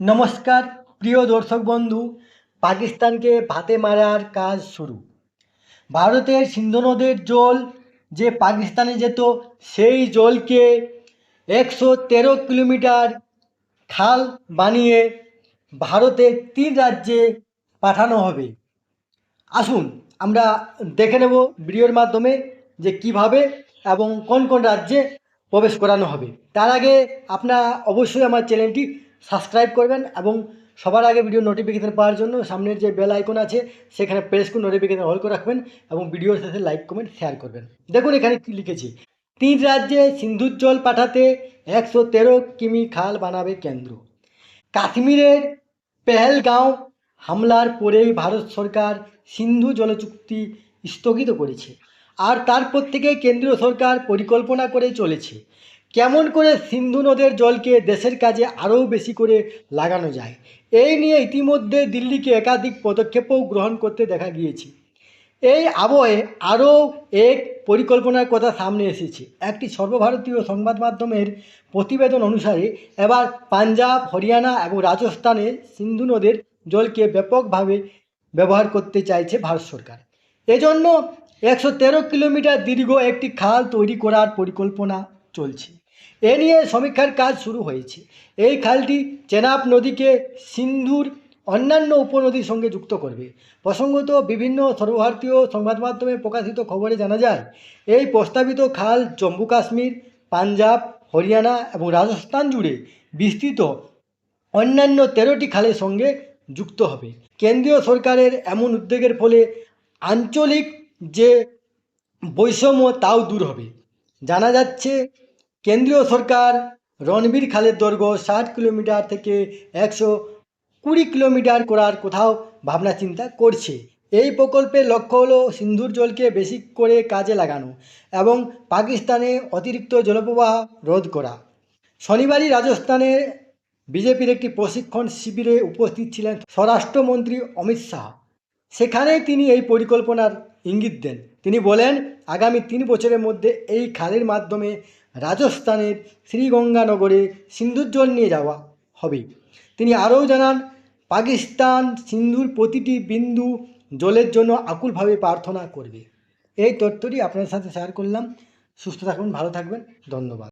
নমস্কার, প্রিয় দর্শক বন্ধু, পাকিস্তানকে ভাতে মারার কাজ শুরু। ভারতের সিন্ধু নদের জল যে পাকিস্তানে যেত, সেই জলকে একশো তেরো কিলোমিটার খাল বানিয়ে ভারতের তিন রাজ্যে পাঠানো হবে। আসুন, আমরা দেখে নেব ভিডিওর মাধ্যমে যে কীভাবে এবং কোন কোন রাজ্যে প্রবেশ করানো হবে। তার আগে আপনারা অবশ্যই আমার চ্যানেলটি সাবস্ক্রাইব করবেন এবং সবার আগে ভিডিও নোটিফিকেশন পাওয়ার জন্য সামনের যে বেল আইকন আছে, সেখানে প্রেস করে নোটিফিকেশন অল করে রাখবেন এবং ভিডিওর শেষে লাইক কমেন্ট শেয়ার করবেন। দেখুন এখানে কি লিখেছি। তিন রাজ্যে সিন্ধুর জল পাঠাতে একশো তেরো কিমি খাল বানাবে কেন্দ্র। কাশ্মীরের পেহেলগাঁও হামলার পরেই ভারত সরকার সিন্ধু জল চুক্তি স্থগিত করেছে। আর তারপর থেকে কেন্দ্রীয় সরকার পরিকল্পনা করে চলেছে। কেমন করে সিন্ধু নদের জলকে দেশের কাজে আরও বেশি করে লাগানো যায়? এই নিয়ে ইতিমধ্যে দিল্লিকে একাধিক পদক্ষেপও গ্রহণ করতে দেখা গিয়েছে। এই আবহে আরও এক পরিকল্পনার কথা সামনে এসেছে। একটি সর্বভারতীয় সংবাদ মাধ্যমের প্রতিবেদন অনুসারে এবার পাঞ্জাব, হরিয়ানা এবং রাজস্থানে সিন্ধু নদের জলকে ব্যাপকভাবে ব্যবহার করতে চাইছে ভারত সরকার। এজন্য একশো তেরো কিলোমিটার দীর্ঘ একটি খাল তৈরি করার পরিকল্পনা চলছে। এ নিয়ে সমীক্ষার কাজ শুরু হয়েছে। এই খালটি চেনাব নদীকে সিন্ধুর অন্যান্য উপনদীর সঙ্গে যুক্ত করবে। প্রসঙ্গত বিভিন্ন সর্বভারতীয় সংবাদ মাধ্যমে প্রকাশিত খবরে জানা যায়, এই প্রস্তাবিত খাল জম্মু কাশ্মীর, পাঞ্জাব, হরিয়ানা এবং রাজস্থান জুড়ে বিস্তৃত অন্যান্য তেরোটি খালের সঙ্গে যুক্ত হবে। কেন্দ্রীয় সরকারের এমন উদ্যোগের ফলে আঞ্চলিক যে বৈষম্য, তাও দূর হবে। জানা যাচ্ছে কেন্দ্রীয় সরকার রণবীর খালের দৈর্ঘ্য ষাট কিলোমিটার থেকে একশো কুড়ি কিলোমিটার করার কোথাও ভাবনা চিন্তা করছে। এই প্রকল্পের লক্ষ্য হলো সিন্ধুর জলকে বেশি করে কাজে লাগানো এবং পাকিস্তানে অতিরিক্ত জলপ্রবাহ রোধ করা। শনিবারই রাজস্থানে বিজেপির একটি প্রশিক্ষণ শিবিরে উপস্থিত ছিলেন স্বরাষ্ট্রমন্ত্রী অমিত শাহ। সেখানে তিনি এই পরিকল্পনার ইঙ্গিত দেন। তিনি বলেন, আগামী তিন বছরের মধ্যে এই খালের মাধ্যমে রাজস্থানের শ্রীগঙ্গানগরে সিন্ধুর জল নিয়ে যাওয়া হবে। তিনি আরও জানান, পাকিস্তান সিন্ধুর প্রতিটি বিন্দু জলের জন্য আকুলভাবে প্রার্থনা করবে। এই তথ্যটি আপনার সাথে শেয়ার করলাম। সুস্থ থাকুন, ভালো থাকবেন। ধন্যবাদ।